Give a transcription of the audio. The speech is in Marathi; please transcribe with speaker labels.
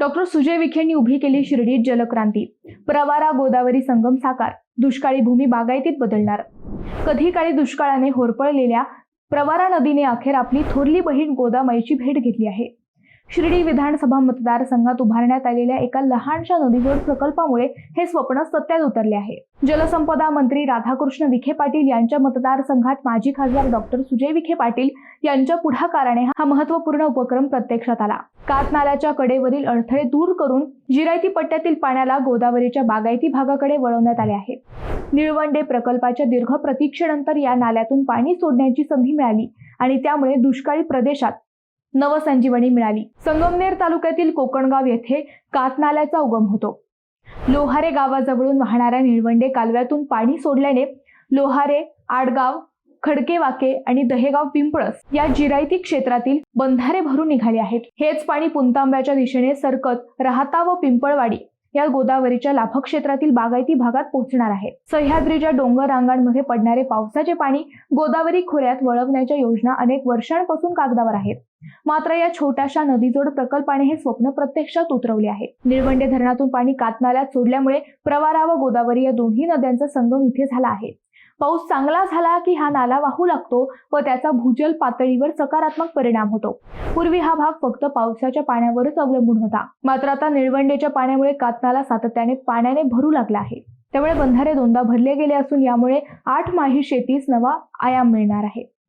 Speaker 1: डॉक्टर सुजय विखेंनी उभी केली शिर्डीत जलक्रांती. प्रवारा गोदावरी संगम साकार. दुष्काळी भूमी बागायतीत बदलणार. कधी काळी दुष्काळाने होरपळलेल्या प्रवारा नदीने अखेर आपली थोरली बहीण गोदामाईची भेट घेतली आहे. शिर्डी विधानसभा मतदारसंघात उभारण्यात आलेल्या एका लहानशा नदीजोड प्रकल्पामुळे हे स्वप्न सत्यात उतरले आहे. जलसंपदा मंत्री राधाकृष्ण विखे पाटील यांच्या मतदारसंघात माजी खासदार डॉक्टर सुजय विखे पाटील यांच्या पुढाकाराने हा महत्त्वपूर्ण उपक्रम प्रत्यक्षात आला. कात नाल्याच्या कडेवरील अडथळे दूर करून जिरायती पट्ट्यातील पाण्याला गोदावरीच्या बागायती भागाकडे वळवण्यात आले आहे. निळवंडे प्रकल्पाच्या दीर्घ प्रतीक्षेनंतर या नाल्यातून पाणी सोडण्याची संधी मिळाली आणि त्यामुळे दुष्काळी प्रदेशात नवसंजीवनी मिळाली. संगमनेर तालुक्यातील कोकणगाव येथे कातनाल्याचा उगम होतो. लोहारे गावाजवळून वाहणाऱ्या निळवंडे कालव्यातून पाणी सोडल्याने लोहारे आडगाव खडकेवाके आणि दहेगाव पिंपळस या जिरायती क्षेत्रातील बंधारे भरून निघाले आहेत. हेच पाणी पुंतांब्याच्या दिशेने सरकत राहता व पिंपळवाडी या गोदावरीच्या लाभक्षेत्रातील बागायती भागात पोहोचणार आहे सह्याद्रीच्या डोंगर रांगांमध्ये पडणारे पावसाचे पाणी गोदावरी खोऱ्यात वळवण्याच्या योजना अनेक वर्षांपासून कागदावर आहेत. मात्र या छोट्याशा नदीजोड प्रकल्पाने हे स्वप्न प्रत्यक्षात उतरवले आहे. निळवंडे धरणातून पाणी कातनाल्यात सोडल्यामुळे प्रवारा व गोदावरी या दोन्ही नद्यांचा संगम इथे झाला आहे. पाऊस चांगला झाला की हा नाला वाहू लागतो व त्याचा भूजल पातळीवर सकारात्मक परिणाम होतो. पूर्वी हा भाग फक्त पावसाच्या पाण्यावरच अवलंबून होता. मात्र आता निळवंडेच्या पाण्यामुळे कातनाला सातत्याने पाण्याने भरू लागला आहे. त्यामुळे बंधारे दोनदा भरले गेले असून यामुळे आठ माही शेतीस नवा आयाम मिळणार आहे.